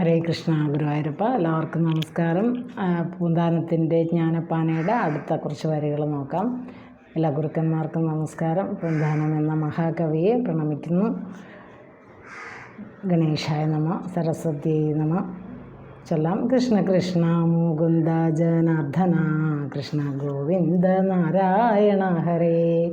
ഹരേ കൃഷ്ണ ഗുരുവായൂരപ്പ എല്ലാവർക്കും നമസ്കാരം. പൂന്താനത്തിന്റെ ജ്ഞാനപ്പാനയുടെ അടുത്ത കുറച്ച് വരികൾ നോക്കാം. എല്ലാ ഗുരുക്കന്മാർക്കും നമസ്കാരം. പൂന്താനം എന്ന മഹാകവിയെ പ്രണമിക്കുന്നു. ഗണേശായ നമ സരസ്വതിയെ നമ. ചൊല്ലാം. കൃഷ്ണ കൃഷ്ണ മുകുന്ദ ജനാർദ്ദന കൃഷ്ണ ഗോവിന്ദ നാരായണ ഹരേ.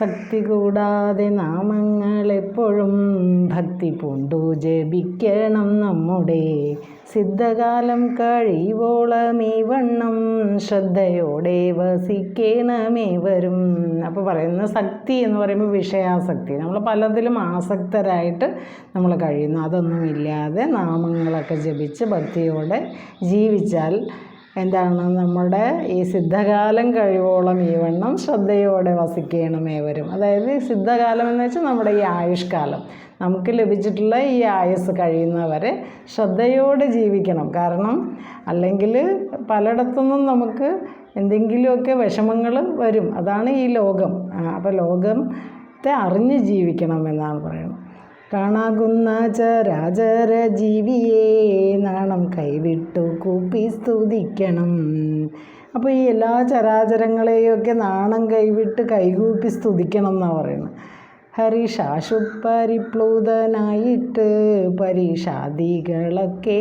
ശക്തി കൂടാതെ നാമങ്ങളെപ്പോഴും ഭക്തി പൂണ്ടു. ജപിക്കണം നമ്മുടെ സിദ്ധകാലം കഴിവോളം ഈ വണ്ണം ശ്രദ്ധയോടെ വസിക്കണമേ വരും അപ്പോൾ പറയുന്ന ശക്തി എന്ന് പറയുമ്പോൾ വിഷയാസക്തി. നമ്മൾ പലതിലും ആസക്തരായിട്ട് നമ്മൾ കഴിയുന്നു. അതൊന്നുമില്ലാതെ നാമങ്ങളൊക്കെ ജപിച്ച് ഭക്തിയോടെ ജീവിച്ചാൽ എന്താണ്? നമ്മുടെ ഈ സിദ്ധകാലം കഴിവോളം ഈ വണ്ണം ശ്രദ്ധയോടെ വസിക്കണമേ വരും അതായത് സിദ്ധകാലം എന്ന് വെച്ചാൽ നമ്മുടെ ഈ ആയുഷ്കാലം. നമുക്ക് ലഭിച്ചിട്ടുള്ള ഈ ആയുസ് കഴിയുന്നവരെ ശ്രദ്ധയോടെ ജീവിക്കണം. കാരണം അല്ലെങ്കിൽ പലയിടത്തുനിന്നും നമുക്ക് എന്തെങ്കിലുമൊക്കെ വിഷമങ്ങൾ വരും. അതാണ് ഈ ലോകം. അപ്പോൾ ലോകത്തെ അറിഞ്ഞ് ജീവിക്കണം എന്നാണ് പറയുന്നത്. കാണാകുന്ന ചരാചര ജീവിയെ നാണം കൈവിട്ടു കൂപ്പി സ്തുതിക്കണം. അപ്പോൾ ഈ എല്ലാ ചരാചരങ്ങളെയൊക്കെ നാണം കൈവിട്ട് കൈകൂപ്പി സ്തുതിക്കണം എന്നാണ് പറയുന്നത്. ഹരിഷാശു പരിപ്ലൂതനായിട്ട് പരീക്ഷാദികളൊക്കെ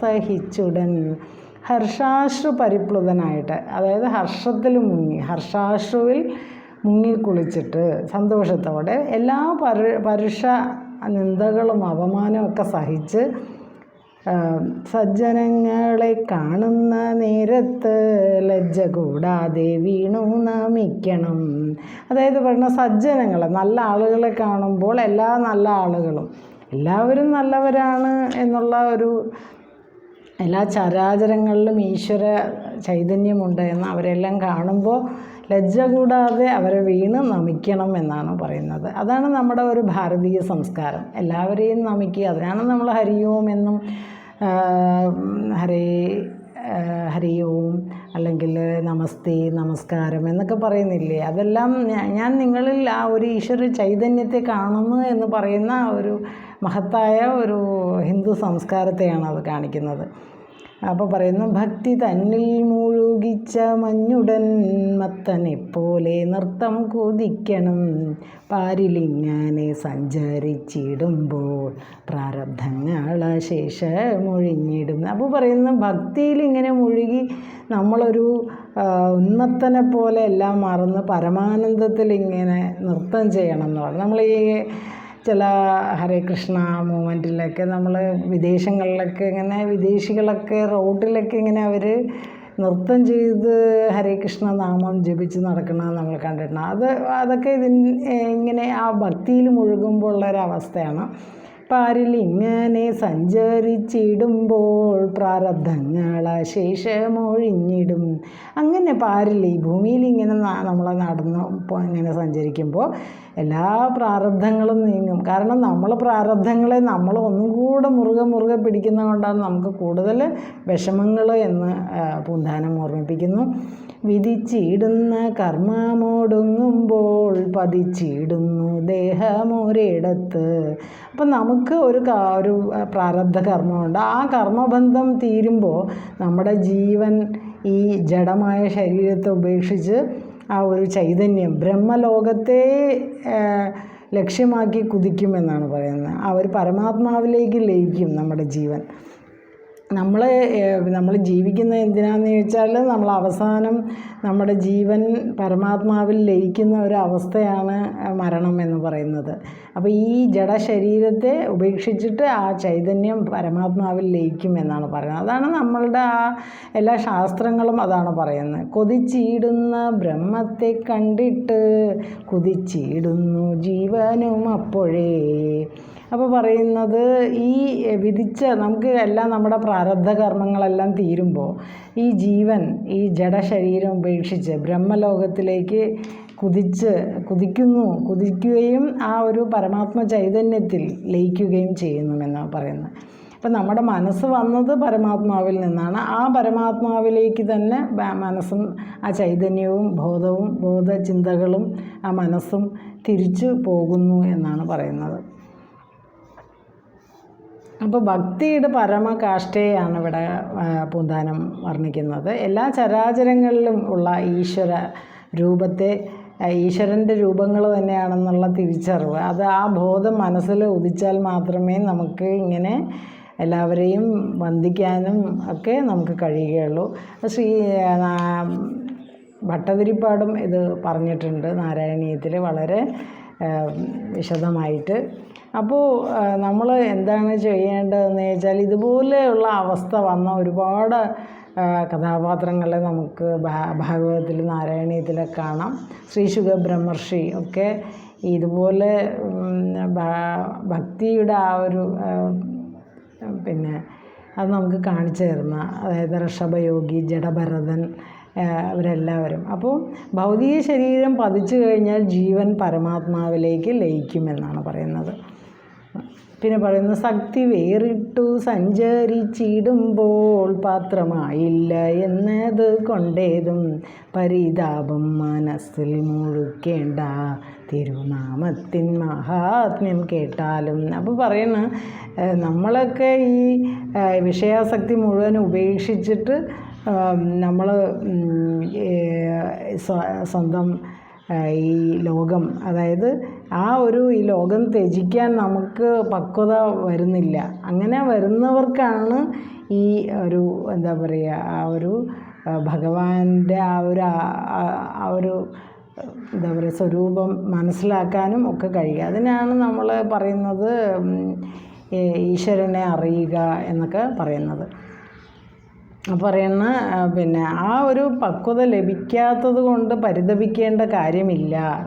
സഹിച്ചുടൻ ഹർഷാശ്രു പരിപ്ലുതനായിട്ട് അതായത് ഹർഷത്തിൽ മുങ്ങി ഹർഷാശ്രുവിൽ മുങ്ങിക്കുളിച്ചിട്ട് സന്തോഷത്തോടെ എല്ലാ പരു പരുഷ നിന്ദകളും അപമാനമൊക്കെ സഹിച്ച് സജ്ജനങ്ങളെ കാണുന്ന നേരത്ത് ലജ്ജ കൂടാതെ വീണു നമിക്കണം. അതായത് പറഞ്ഞ സജ്ജനങ്ങളെ നല്ല ആളുകളെ കാണുമ്പോൾ എല്ലാ നല്ല ആളുകളും എല്ലാവരും നല്ലവരാണ് എന്നുള്ള ഒരു എല്ലാ ചരാചരങ്ങളിലും ഈശ്വര ചൈതന്യമുണ്ട് എന്ന് അവരെല്ലാം കാണുമ്പോൾ ലജ്ജ കൂടാതെ അവരെ വീണ് നമിക്കണം എന്നാണ് പറയുന്നത്. അതാണ് നമ്മുടെ ഒരു ഭാരതീയ സംസ്കാരം. എല്ലാവരെയും നമിക്കുക. അതിനാണ് നമ്മൾ ഹരിയോം എന്നും ആ, ഹരേ ഹരി ഓം അല്ലെങ്കിൽ നമസ്തേ നമസ്കാരം എന്നൊക്കെ പറയുന്നില്ലേ? അതെല്ലാം ഞാൻ നിങ്ങളിൽ ആ ഒരു ഈശ്വര ചൈതന്യത്തെ കാണുന്നു എന്ന് പറയുന്ന ഒരു മഹത്തായ ഒരു ഹിന്ദു സംസ്കാരത്തെയാണ് അത് കാണിക്കുന്നത്. അപ്പോൾ പറയുന്നു ഭക്തി തന്നിൽ മുഴുകിച്ച മഞ്ഞുടൻ മത്തനെ പോലെ നൃത്തം കൊതിക്കണം. പാരിലിങ്ങനെ സഞ്ചരിച്ചിടുമ്പോൾ പ്രാരബ്ധങ്ങൾ ശേഷമൊഴിഞ്ഞിടും. അപ്പോൾ പറയുന്നു ഭക്തിയിൽ ഇങ്ങനെ മുഴുകി നമ്മളൊരു ഉന്മത്തനെ പോലെ എല്ലാം മറന്ന്. പരമാനന്ദത്തിൽ ഇങ്ങനെ നൃത്തം ചെയ്യണം എന്ന് പറഞ്ഞു. നമ്മൾ ഈ ചില ഹരേ കൃഷ്ണ മൂവ്മെന്റിലൊക്കെ നമ്മൾ വിദേശങ്ങളിലൊക്കെ ഇങ്ങനെ വിദേശികളൊക്കെ റോഡിലൊക്കെ ഇങ്ങനെ അവർ നൃത്തം ചെയ്ത് ഹരേ കൃഷ്ണ നാമം ജപിച്ച് നടക്കുന്നത് നമ്മൾ കണ്ടിട്ടുണ്ട്. അത് അതൊക്കെ ഇതിന് ഇങ്ങനെ ആ ഭക്തിയിൽ മുഴുകുമ്പോൾ ഉള്ളൊരവസ്ഥയാണ് പാരിൽ ഇങ്ങനെ സഞ്ചരിച്ചിടുമ്പോൾ പ്രാരബ്ധങ്ങളെ ശേഷമൊഴിഞ്ഞിടും അങ്ങനെ പാരിൽ ഈ ഭൂമിയിൽ ഇങ്ങനെ നമ്മൾ നടന്ന് ഇങ്ങനെ സഞ്ചരിക്കുമ്പോൾ എല്ലാ പ്രാരബ്ധങ്ങളും നീങ്ങും. കാരണം നമ്മൾ പ്രാരബ്ധങ്ങളെ നമ്മൾ ഒന്നും കൂടെ മുറുകെ മുറുകെ പിടിക്കുന്നത് കൊണ്ടാണ് നമുക്ക് കൂടുതൽ വിഷമങ്ങൾ എന്ന് പൂന്താനം ഓർമ്മിപ്പിക്കുന്നു. വിധിച്ചിടുന്ന കർമ്മമൊടുങ്ങുമ്പോൾ പതിച്ചിടുന്നു ദേഹമൊരിടത്ത്. അപ്പം നമുക്ക് ഒരു ഒരു പ്രാരബ്ധ കർമ്മമുണ്ട്. ആ കർമ്മബന്ധം തീരുമ്പോൾ നമ്മുടെ ജീവൻ ഈ ജഡമായ ശരീരത്തെ ഉപേക്ഷിച്ച് ആ ഒരു ചൈതന്യം ബ്രഹ്മലോകത്തെ ലക്ഷ്യമാക്കി കുതിക്കുമെന്നാണ് പറയുന്നത്. ആ ഒരു പരമാത്മാവിലേക്ക് ലയിക്കും നമ്മുടെ ജീവൻ. നമ്മൾ നമ്മൾ ജീവിക്കുന്നത് എന്തിനാണെന്ന് ചോദിച്ചാൽ നമ്മൾ അവസാനം നമ്മുടെ ജീവൻ പരമാത്മാവിൽ ലയിക്കുന്ന ഒരു അവസ്ഥയാണ് മരണം എന്ന് പറയുന്നത്. അപ്പോൾ ഈ ജഡശരീരത്തെ ഉപേക്ഷിച്ചിട്ട് ആ ചൈതന്യം പരമാത്മാവിൽ ലയിക്കും എന്നാണ് പറയുന്നത്. അതാണ് നമ്മളുടെ ആ എല്ലാ ശാസ്ത്രങ്ങളും അതാണ് പറയുന്നത്. കൊതിച്ചിടുന്ന ബ്രഹ്മത്തെ കണ്ടിട്ട് കൊതിച്ചിടുന്നു ജീവനും അപ്പോഴേ. അപ്പോൾ പറയുന്നത് ഈ വിധിച്ച നമുക്ക് എല്ലാം നമ്മുടെ പ്രാരബ്ധ കർമ്മങ്ങളെല്ലാം തീരുമ്പോൾ ഈ ജീവൻ ഈ ജഡശരീരം ഉപേക്ഷിച്ച് ബ്രഹ്മലോകത്തിലേക്ക് കുതിച്ച് കുതിക്കുന്നു കുതിക്കുകയും ആ ഒരു പരമാത്മ ചൈതന്യത്തിൽ ലയിക്കുകയും ചെയ്യുന്നുവെന്നാണ് പറയുന്നത്. അപ്പം നമ്മുടെ മനസ്സ് വന്നത് പരമാത്മാവിൽ നിന്നാണ്. ആ പരമാത്മാവിലേക്ക് തന്നെ മനസ്സും ആ ചൈതന്യവും ബോധവും ബോധചിന്തകളും ആ മനസ്സും തിരിച്ചു പോകുന്നു എന്നാണ് പറയുന്നത്. അപ്പോൾ ഭക്തിയുടെ പരമകാഷ്ഠയാണ് ഇവിടെ പൂന്താനം വർണിക്കുന്നത്. എല്ലാ ചരാചരങ്ങളിലും ഉള്ള ഈശ്വര രൂപത്തെ ഈശ്വരന്റെ രൂപങ്ങൾ തന്നെയാണെന്നുള്ള തിരിച്ചറിവ്. അത് ആ ബോധം മനസ്സിൽ ഉദിച്ചാൽ മാത്രമേ നമുക്ക് ഇങ്ങനെ എല്ലാവരെയും വന്ദിക്കാനും ഒക്കെ നമുക്ക് കഴിയുകയുള്ളൂ. ശ്രീ ഭട്ടതിരിപ്പാടും ഇത് പറഞ്ഞിട്ടുണ്ട് നാരായണീയത്തിൽ വളരെ വിശദമായിട്ട്. അപ്പോൾ നമ്മൾ എന്താണ് ചെയ്യേണ്ടതെന്ന് വെച്ചാൽ ഇതുപോലെയുള്ള അവസ്ഥ വന്ന ഒരുപാട് കഥാപാത്രങ്ങളെ നമുക്ക് ഭാഗവതത്തിൽ നാരായണീയത്തിലൊക്കെ കാണാം. ശ്രീ ശുഖ ബ്രഹ്മർഷി ഒക്കെ ഇതുപോലെ ഭക്തിയുടെ ആ ഒരു പിന്നെ അത് നമുക്ക് കാണിച്ചു തരുന്ന അതായത് ഋഷഭയോഗി ജഡഭരതൻ അവരെല്ലാവരും. അപ്പോൾ ഭൗതിക ശരീരം പതിച്ചു കഴിഞ്ഞാൽ ജീവൻ പരമാത്മാവിലേക്ക് ലയിക്കുമെന്നാണ് പറയുന്നത്. പിന്നെ പറയുന്നു ശക്തി വേറിട്ടു സഞ്ചരിച്ചിടുമ്പോൾ പാത്രമായില്ല എന്നത് കൊണ്ടേതും പരിതാപം മനസ്സിൽ മുഴുക്കേണ്ട. തിരുനാമത്തിൻ മഹാത്മ്യം കേട്ടാലും അപ്പോൾ പറയുന്ന നമ്മളൊക്കെ ഈ വിഷയാസക്തി മുഴുവൻ ഉപേക്ഷിച്ചിട്ട് നമ്മൾ സ്വന്തം ഈ ലോകം അതായത് ആ ഒരു ഈ ലോകം ത്യജിക്കാൻ നമുക്ക് പക്വത വരുന്നില്ല. അങ്ങനെ വരുന്നവർക്കാണ് ഈ ഒരു എന്താ പറയുക ആ ഒരു ഭഗവാന്റെ ആ ഒരു ആ ഒരു എന്താ പറയുക സ്വരൂപം മനസ്സിലാക്കാനും ഒക്കെ കഴിയുക. അതിനാണ് നമ്മൾ പറയുന്നത് ഈശ്വരനെ അറിയുക എന്നൊക്കെ പറയുന്നത്. പറയുന്ന പിന്നെ ആ ഒരു പക്വത ലഭിക്കാത്തത് കൊണ്ട് പരിതപിക്കേണ്ട കാര്യമില്ല.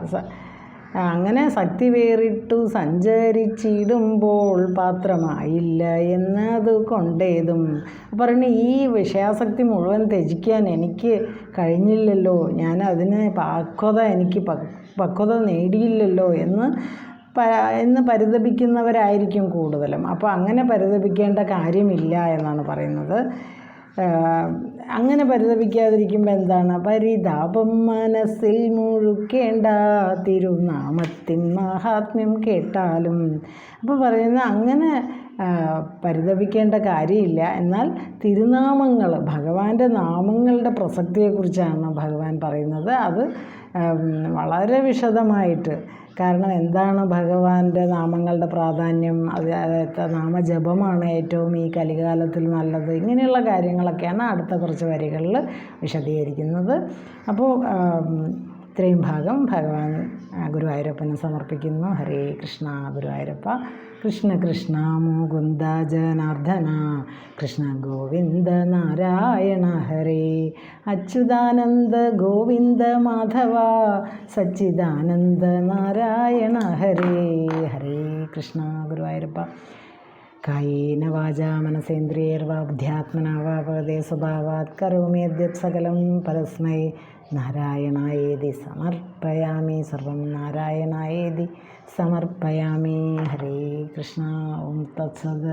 അങ്ങനെ ശക്തി വേറിട്ടു സഞ്ചരിച്ചിടുമ്പോൾ പാത്രമായില്ല എന്നത് കൊണ്ടേതും. പറയുന്ന ഈ വിഷയാസക്തി മുഴുവൻ ത്യജിക്കാൻ എനിക്ക് കഴിഞ്ഞില്ലല്ലോ. ഞാൻ അതിന് പക്വത എനിക്ക് പക്- പക്വത നേടിയില്ലല്ലോ എന്ന് എന്ന് പരിതപിക്കുന്നവരായിരിക്കും കൂടുതലും. അപ്പോൾ അങ്ങനെ പരിതപിക്കേണ്ട കാര്യമില്ല എന്നാണ് പറയുന്നത്. അങ്ങനെ പരിതപിക്കാതിരിക്കുമ്പോൾ എന്താണ്? പരിതാപം മനസ്സിൽ മുഴുക്കേണ്ട തിരുനാമത്തിൻ മഹാത്മ്യം കേട്ടാലും. അപ്പോൾ പറയുന്ന അങ്ങനെ പരിതപിക്കേണ്ട കാര്യമില്ല. എന്നാൽ തിരുനാമങ്ങൾ ഭഗവാന്റെ നാമങ്ങളുടെ പ്രസക്തിയെക്കുറിച്ചാണ് ഭഗവാൻ പറയുന്നത്. അത് വളരെ വിശദമായിട്ട് കാരണം എന്താണ് ഭഗവാന്റെ നാമങ്ങളുടെ പ്രാധാന്യം? അത് നാമജപമാണ് ഏറ്റവും ഈ കലികാലത്തിൽ നല്ലത്. ഇങ്ങനെയുള്ള കാര്യങ്ങളൊക്കെയാണ് അടുത്ത കുറച്ച് വരികളിൽ വിശദീകരിക്കുന്നത്. അപ്പോൾ ഇത്രയും ഭാഗം ഭഗവാൻ ഗുരുവായൂരപ്പന് സമർപ്പിക്കുന്നു. ഹരേ കൃഷ്ണ ഗുരുവായൂരപ്പ. കൃഷ്ണ കൃഷ്ണ മുകുന്ദ ജനാർദ്ദന കൃഷ്ണ ഗോവിന്ദ നാരായണ ഹരേ അച്യുതാനന്ദ ഗോവിന്ദ മാധവ സച്ചിദാനന്ദ നാരായണ ഹരേ ഹരേ കൃഷ്ണ ഗുരുവായൂരപ്പ. കായേന വാചാ മനസേന്ദ്രിയർവാ ബുദ്ധ്യാത്മനാ വാ ഭഗവതേ സ്വഭാവാത് കരോമി യദ്യത് സകലം പരസ്മൈ നാരായണായേതി സമർപ്പയാമി സർവം നാരായണായേതി സമർപ്പയാമി ഹരേ കൃഷ്ണ ഓം തത്സത്